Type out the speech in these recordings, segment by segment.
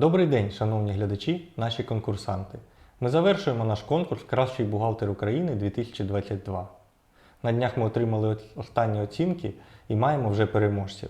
Добрий день, шановні глядачі, наші конкурсанти. Ми завершуємо наш конкурс Кращий бухгалтер України 2022. На днях ми отримали останні оцінки і маємо вже переможців.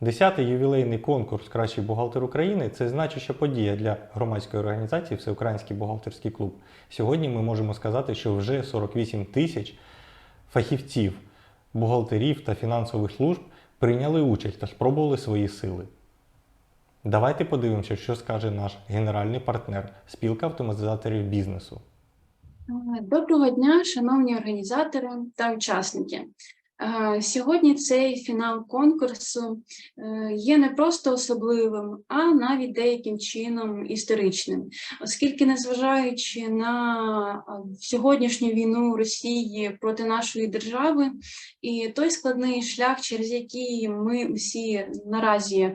Десятий ювілейний конкурс Кращий бухгалтер України це значуща подія для громадської організації Всеукраїнський бухгалтерський клуб. Сьогодні ми можемо сказати, що вже 48 тисяч фахівців, бухгалтерів та фінансових служб прийняли участь та спробували свої сили. Давайте подивимося, що скаже наш генеральний партнер спілка автоматизаторів бізнесу. Доброго дня, шановні організатори та учасники. Е, Сьогодні цей фінал конкурсу е, є не просто особливим, а навіть деяким чином історичним, оскільки, незважаючи на е, сьогоднішню війну Росії проти нашої держави і той складний шлях, через який ми усі наразі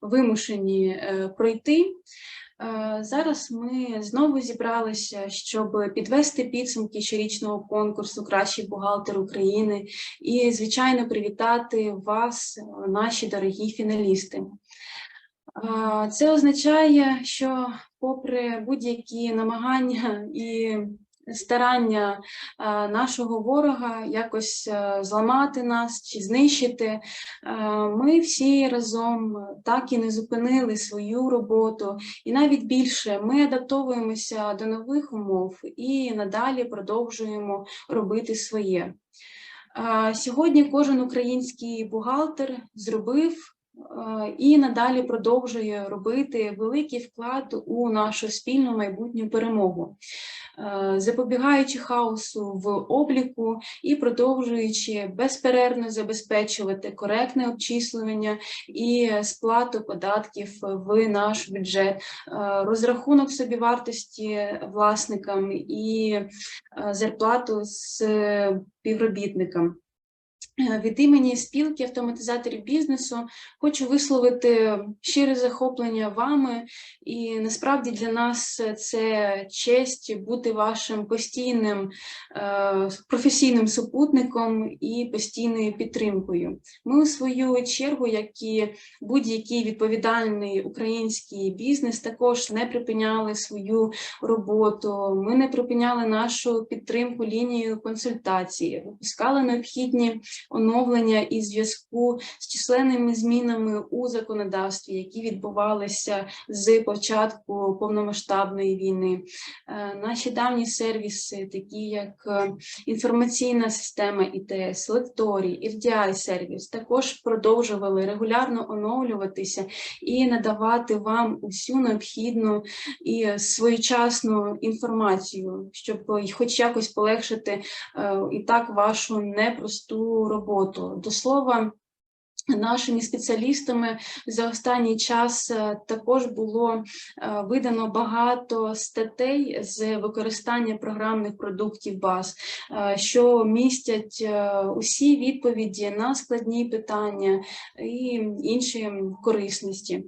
вимушені пройти. Е, Зараз ми знову зібралися, щоб підвести підсумки щорічного конкурсу Кращий бухгалтер України і, звичайно, привітати вас, наші дорогі фіналісти. Е, Це означає, що, попри будь-які намагання і старання е, нашого ворога якось е, зламати нас чи знищити, е, ми всі разом так і не зупинили свою роботу, і навіть більше ми адаптовуємося до нових умов і надалі продовжуємо робити своє. Сьогодні кожен український бухгалтер зробив і надалі продовжує робити великий вклад у нашу спільну майбутню перемогу, запобігаючи хаосу в обліку і продовжуючи безперервно забезпечувати коректне обчислення і сплату податків в наш бюджет, е, розрахунок собівартості власникам і е, зарплату з співробітникам. Е, Від імені спілки автоматизаторів бізнесу хочу висловити щире захоплення вами, і насправді для нас це честь бути вашим постійним е, професійним супутником і постійною підтримкою. Ми у свою чергу, як і будь-який відповідальний український бізнес, також не припиняли свою роботу. Ми не припиняли нашу підтримку лінію консультації, випускали необхідні оновлення і зв'язку з численними змінами у законодавстві, які відбувалися з початку повномасштабної війни. Е, Наші давні сервіси, такі як е, інформаційна система ІТС, лекторій, FDI сервіс, також продовжували регулярно оновлюватися і надавати вам усю необхідну і своєчасну інформацію, щоб хоч якось полегшити е, і так вашу непросту роботу. До слова. Нашими спеціалістами за останній час е, також було е, видано багато статей з використання програмних продуктів баз, е, що містять усі відповіді на складні питання і інші корисності.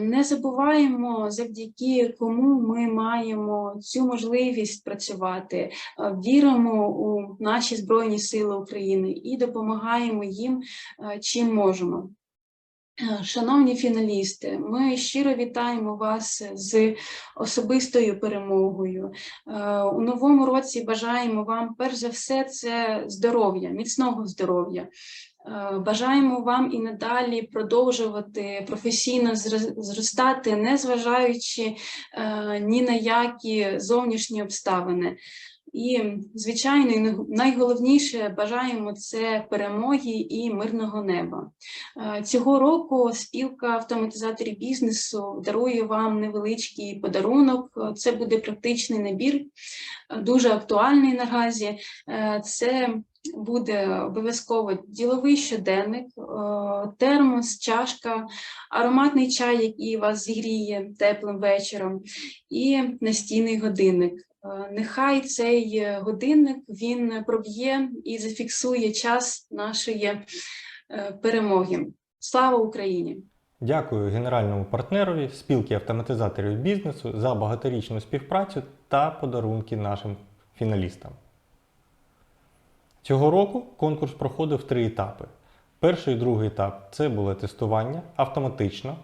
Не забуваємо, завдяки кому ми маємо цю можливість працювати, віримо у наші Збройні Сили України і допомагаємо їм е, чим можемо. Е, Шановні фіналісти, ми щиро вітаємо вас з особистою перемогою. Е, У новому році бажаємо вам перш за все це здоров'я, міцного здоров'я. Е, Бажаємо вам і надалі продовжувати професійно зростати, незважаючи ні на які зовнішні обставини. І, звичайно, найголовніше бажаємо це перемоги і мирного неба. Е, Цього року спілка автоматизаторів бізнесу дарує вам невеличкий подарунок. Це буде практичний набір, дуже актуальний наразі. Е, Це буде обов'язково діловий щоденник, е, термос, чашка, ароматний чай, який вас зігріє теплим вечором, і настійний годинник. Е, Нехай цей годинник він проб'є і зафіксує час нашої е, перемоги. Слава Україні! Дякую генеральному партнерові спілки автоматизаторів бізнесу за багаторічну співпрацю та подарунки нашим фіналістам. Цього року конкурс проходив три етапи. Перший і другий етап це було тестування автоматично.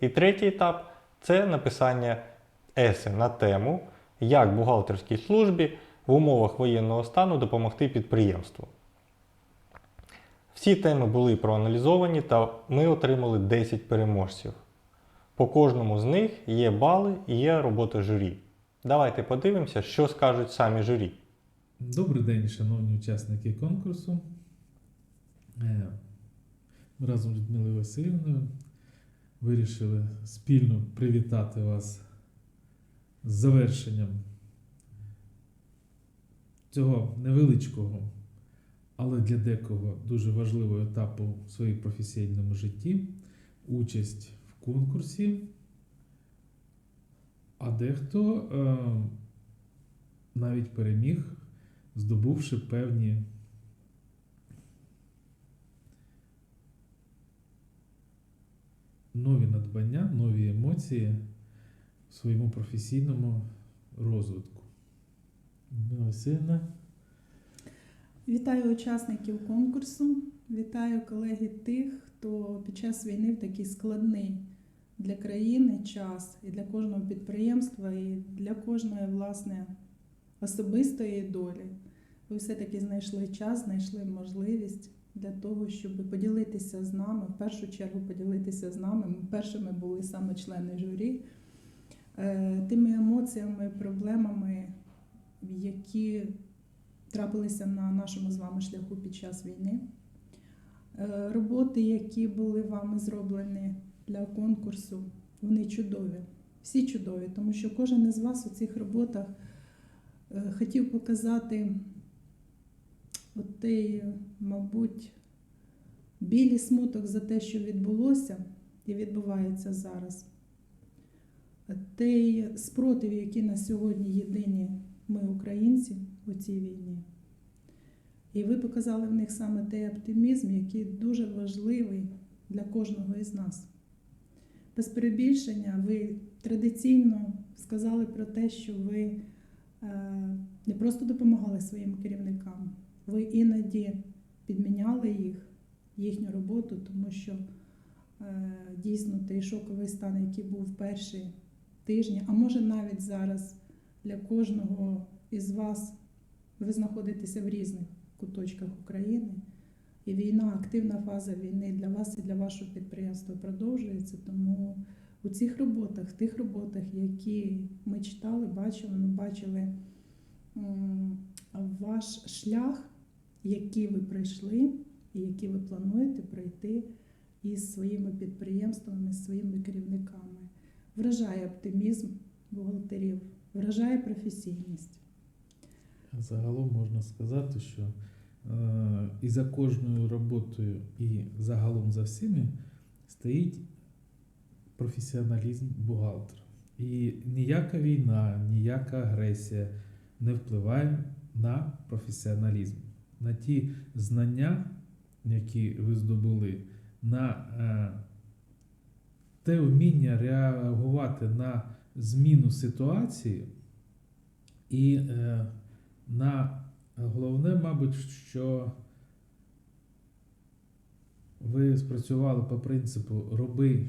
І третій етап це написання есе на тему, як бухгалтерській службі в умовах воєнного стану допомогти підприємству. Всі теми були проаналізовані та ми отримали 10 переможців. По кожному з них є бали і є робота журі. Давайте подивимося, що скажуть самі журі. Добрий день, шановні учасники конкурсу. Е, разом з Людмилою Васильівною вирішили спільно привітати вас з завершенням цього невеличкого, але для декого дуже важливого етапу в своїй професійному житті участь в конкурсі. А дехто е, навіть переміг здобувши певні нові надбання, нові емоції в своєму професійному розвитку. Людмила Вітаю учасників конкурсу, вітаю колеги тих, хто під час війни в такий складний для країни час і для кожного підприємства, і для кожної власне особистої долі. Ви все-таки знайшли час, знайшли можливість для того, щоб поділитися з нами, в першу чергу поділитися з нами. Ми першими були саме члени журі, е, тими емоціями, проблемами, які трапилися на нашому з вами шляху під час війни. Е, Роботи, які були вами зроблені для конкурсу, вони чудові. Всі чудові, тому що кожен із вас у цих роботах е, хотів показати отей, мабуть, білий смуток за те, що відбулося і відбувається зараз. Той спротив, який на сьогодні єдині ми, українці, у цій війні. І ви показали в них саме той оптимізм, який дуже важливий для кожного із нас. Без перебільшення, ви традиційно сказали про те, що ви е, не просто допомагали своїм керівникам, ви іноді підміняли їх, їхню роботу, тому що е, дійсно той шоковий стан, який був перші тижні, а може навіть зараз для кожного із вас ви знаходитеся в різних куточках України. І війна, активна фаза війни для вас і для вашого підприємства продовжується. Тому у цих роботах, в тих роботах, які ми читали, бачили, ми бачили ваш шлях, який ви пройшли, і який ви плануєте пройти із своїми підприємствами, з своїми керівниками. Вражає оптимізм бухгалтерів, вражає професійність. загалом можна сказати, що е, і за кожною роботою, і загалом за всіми стоїть професіоналізм бухгалтера. І ніяка війна, ніяка агресія не впливає на професіоналізм, на ті знання, які ви здобули, на е, те вміння реагувати на зміну ситуації і е, на головне, мабуть, що ви спрацювали по принципу роби,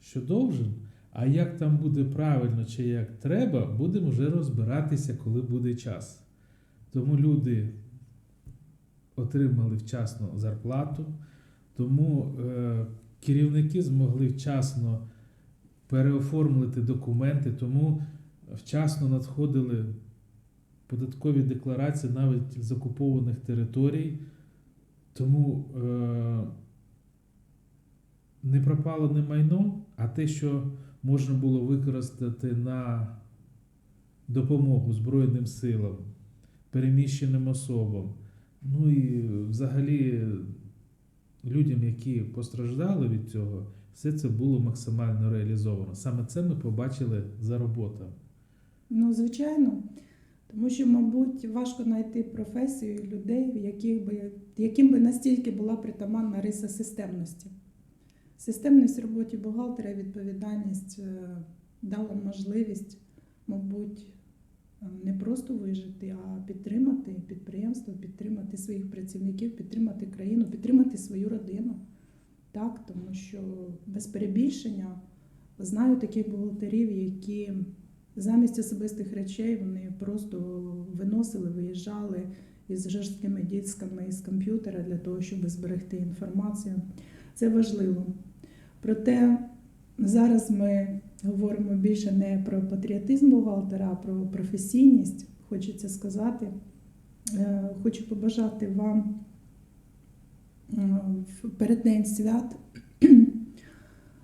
що довжен, а як там буде правильно чи як треба, будемо вже розбиратися, коли буде час. Тому люди отримали вчасно зарплату, тому е, керівники змогли вчасно переоформити документи, тому вчасно надходили податкові декларації навіть з окупованих територій. Тому е, не пропало не майно, а те, що можна було використати на допомогу Збройним силам, переміщеним особам. Ну і взагалі людям, які постраждали від цього, все це було максимально реалізовано. Саме це ми побачили за роботами. Ну, звичайно, тому що, мабуть, важко знайти професію людей, яких би, яким би настільки була притаманна риса системності. Системність в роботі бухгалтера, відповідальність е, дала можливість, мабуть, не просто вижити, а підтримати підприємство, підтримати своїх працівників, підтримати країну, підтримати свою родину. Так, тому що без перебільшення Знаю таких бухгалтерів, які замість особистих речей вони просто виносили, виїжджали із жорсткими дисками із комп'ютера для того, щоб зберегти інформацію. Це важливо. Проте зараз ми говоримо більше не про патріотизм бухгалтера, а про професійність. Хочеться сказати. Е, Хочу побажати вам е, в переддень свят,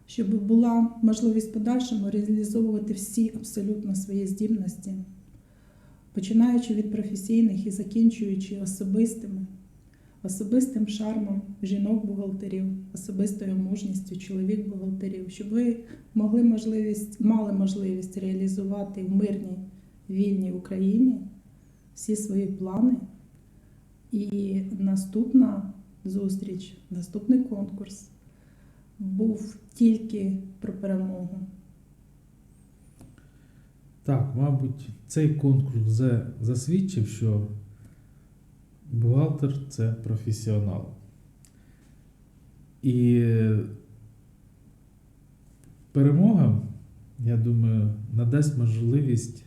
щоб була можливість подальшому реалізовувати всі абсолютно свої здібності, починаючи від професійних і закінчуючи особистими, особистим шармом жінок-бухгалтерів, особистою мужністю чоловік-бухгалтерів, щоб ви могли можливість, мали можливість реалізувати в мирній вільній Україні всі свої плани. І наступна зустріч, наступний конкурс був тільки про перемогу. Так, мабуть, цей конкурс вже засвідчив, що бухгалтер це професіонал. І перемога, я думаю, надасть можливість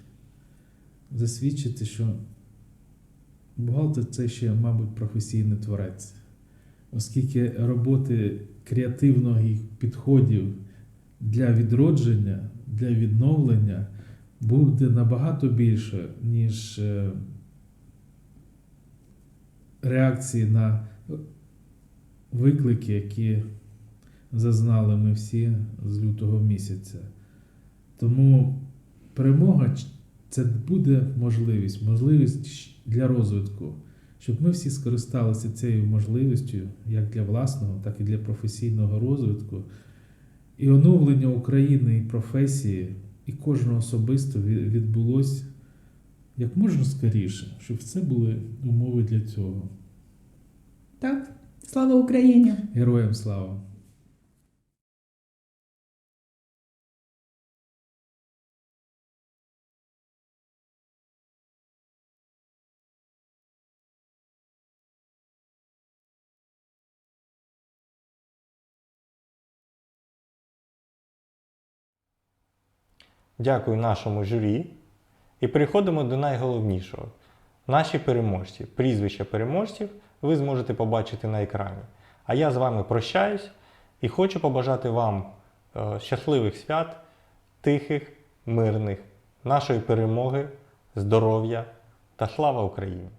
засвідчити, що бухгалтер це ще, мабуть, професійний творець, оскільки роботи креативних підходів для відродження, для відновлення буде набагато більше, ніж е, реакції на виклики, які зазнали ми всі з лютого місяця. Тому перемога це буде можливість, можливість для розвитку, щоб ми всі скористалися цією можливістю як для власного, так і для професійного розвитку. І оновлення України і професії, і кожного особисто відбулось як можна скоріше, щоб це були умови для цього. Так? Слава Україні! Героям слава! Дякую нашому журі. І переходимо до найголовнішого. Наші переможці. Прізвища переможців ви зможете побачити на екрані. А я з вами прощаюсь і хочу побажати вам е, щасливих свят, тихих, мирних, нашої перемоги, здоров'я та слава Україні!